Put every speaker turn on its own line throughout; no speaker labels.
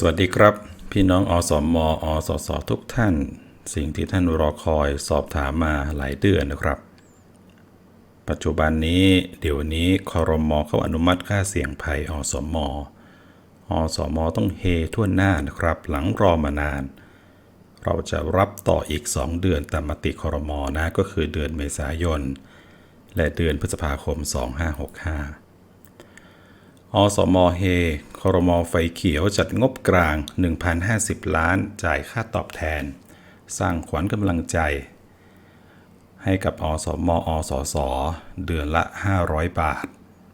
สวัสดีครับ พี่น้องอสมอสสทุกท่าน สิ่งที่ท่านรอคอยสอบถามมาหลายเดือนนะครับ ปัจจุบันนี้เดี๋ยวนี้คอรมอเขาอนุมัติค่าเสี่ยงภัยอสมอสมต้องเฮทั่วหน้านะครับ หลังรอมานาน เราจะรับต่ออีก 2 เดือนตามมติคอรมอนะก็คือเดือนเมษายน และเดือนพฤษภาคม 2565 อสมเฮคอรมอไฟเขียวจัดงบกลาง 1,050 ล้าน จ่ายค่าตอบแทน สร้างขวัญกำลังใจ ให้กับอสมอสส เดือนละ 500 บาท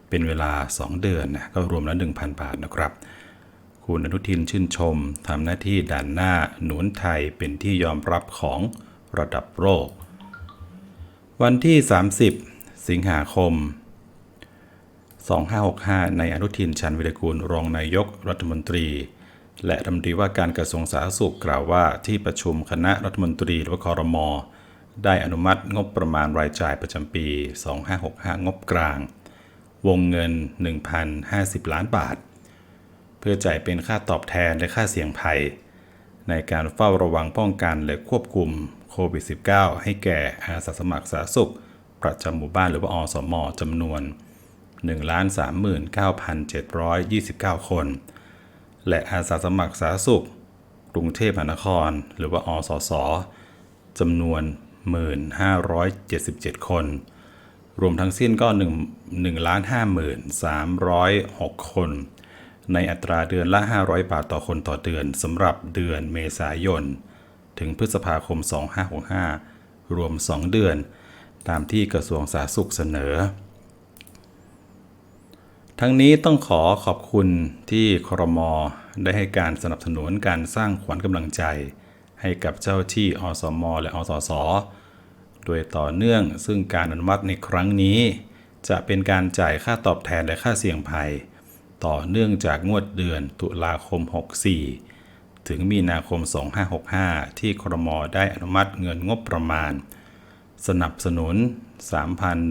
เป็นเวลา 2 เดือนนะก็รวมแล้ว 1,000 บาทนะครับ คุณอนุทินชื่นชมทำหน้าที่ด่านหน้าหนุนไทยเป็นที่ยอมรับของระดับโลก วันที่ 30 สิงหาคม 2565 ในอนุทินชันวิรกูลรองนายกรัฐมนตรี และรัฐมนตรีว่าการกระทรวงสาธารณสุขกล่าวว่าที่ประชุมคณะรัฐมนตรีหรือว่าคอรมอได้อนุมัติงบประมาณรายจ่ายประจำปี 2565 งบกลาง วงเงิน 1,050 ล้านบาท เพื่อจ่ายเป็นค่าตอบแทนและค่าเสี่ยงภัย ในการเฝ้าระวังป้องกันและควบคุมโควิด -19 ให้แก่อาสาสมัครสาธารณสุข ประจำหมู่บ้านหรือว่าอสมจำนวน 139,729 คน และอาสาสมัครสาธารณสุข กรุงเทพมหานคร หรือว่าอสสจำนวน 1,577 คน รวมทั้งสิ้นก็1 1ล้าน53,306คน ในอัตราเดือนละ 500 บาทต่อคนต่อเดือนสำหรับเดือนเมษายน ถึงพฤษภาคม 2565 รวม 2 เดือน ตามที่กระทรวงสาธารณสุขเสนอ ทั้งนี้ต้องขอขอบคุณที่ครม ได้ให้การสนับสนุนการสร้างขวัญกำลังใจ ให้กับเจ้าที่อสม และอสส โดยต่อเนื่องซึ่งการอนุมัติในครั้งนี้ จะเป็นการจ่ายค่าตอบแทนและค่าเสี่ยงภัย ต่อเนื่องจากงวดเดือนตุลาคม 64 ถึงมีนาคม 2565 ที่ครม ได้อนุมัติเงินงบประมาณ สนับสนุน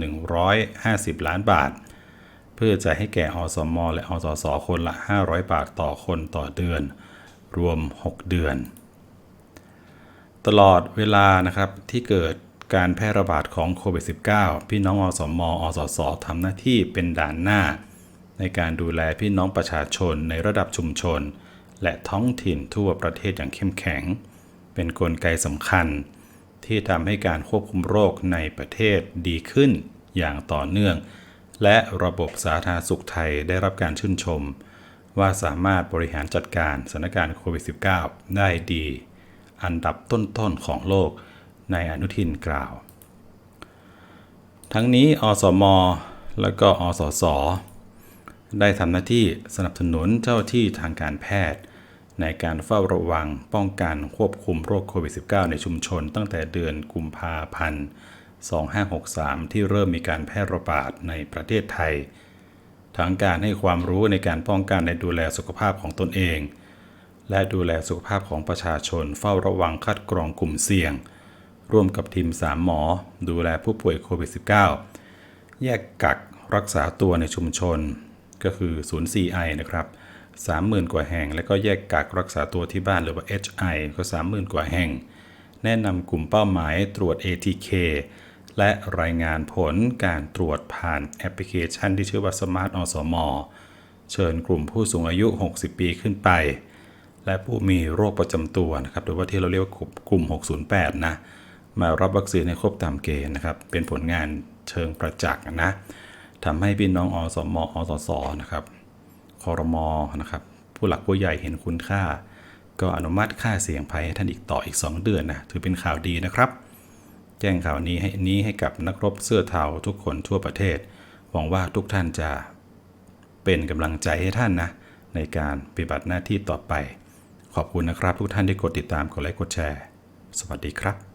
3,150 ล้านบาท พื่อจะให้แก่อสม และอสส คนละ 500 บาทต่อคนต่อเดือน รวม 6 เดือน ตลอดเวลานะครับที่เกิดการแพร่ระบาดของโควิด -19 พี่น้องอสม อสสทำหน้าที่เป็นด่านหน้า ในการดูแลพี่น้องประชาชนในระดับชุมชน และท้องถิ่นทั่วประเทศอย่างเข้มแข็ง เป็นนกลไกสำคัญ ที่ทำให้การควบคุมโรคในประเทศดีขึ้นอย่างต่อเนื่อง และระบบสาธารณสุขไทยได้รับการชื่นชม ว่าสามารถบริหารจัดการสถานการณ์โควิด -19 ได้ดี อันดับต้นๆของโลกในอนุทินกล่าว ทั้งนี้อสม และก็อสส ได้ทำหน้าที่สนับสนุนเจ้าที่ทางการแพทย์ ในการเฝ้าระวังป้องกันควบคุมโรคโควิด -19 ในชุมชนตั้งแต่เดือนกุมภาพันธ์ 2563 ที่เริ่มมีการแพร่ระบาดในประเทศไทย ทั้งการให้ความรู้ในการป้องกันและดูแลสุขภาพของตนเอง และดูแลสุขภาพของประชาชนเฝ้าระวังคัดกรองกลุ่มเสี่ยง ร่วมกับทีม 3 หมอ ดูแลผู้ป่วยโควิด -19 แยกกักรักษาตัวในชุมชน ก็คือศูนย์ CI นะครับ30,000 กว่าแห่ง และก็แยกกักรักษาตัวที่บ้านหรือว่า HI ก็ 30,000 กว่าแห่ง แนะนำกลุ่มเป้าหมายตรวจ ATK และรายงานผลการตรวจผ่านแอปพลิเคชันที่ชื่อว่า Smart อสมเชิญกลุ่มผู้สูงอายุ 60 ปีขึ้นไป และผู้มีโรคประจำตัวนะครับหรือว่าที่เราเรียกว่ากลุ่ม 608 นะมารับวัคซีนให้ครบตามเกณฑ์นะครับ เป็นผลงานเชิงประจักษ์นะทำให้พี่น้องอสมอสสนะครับคอรมอนะครับ ผู้หลักผู้ใหญ่เห็นคุณค่า ก็อนุมัติค่าเสี่ยงภัยให้ท่านอีกต่ออีก 2 เดือนนะถือเป็นข่าวดีนะครับ แจ้งข่าวนี้ให้นี้ให้กับนักรบเสื้อเทาทุกคนทั่วประเทศ หวังว่าทุกท่านจะเป็นกำลังใจให้ท่านนะ ในการปฏิบัติหน้าที่ต่อไป ขอบคุณนะครับทุกท่านที่กดติดตาม กดไลค์ กดแชร์ สวัสดีครับ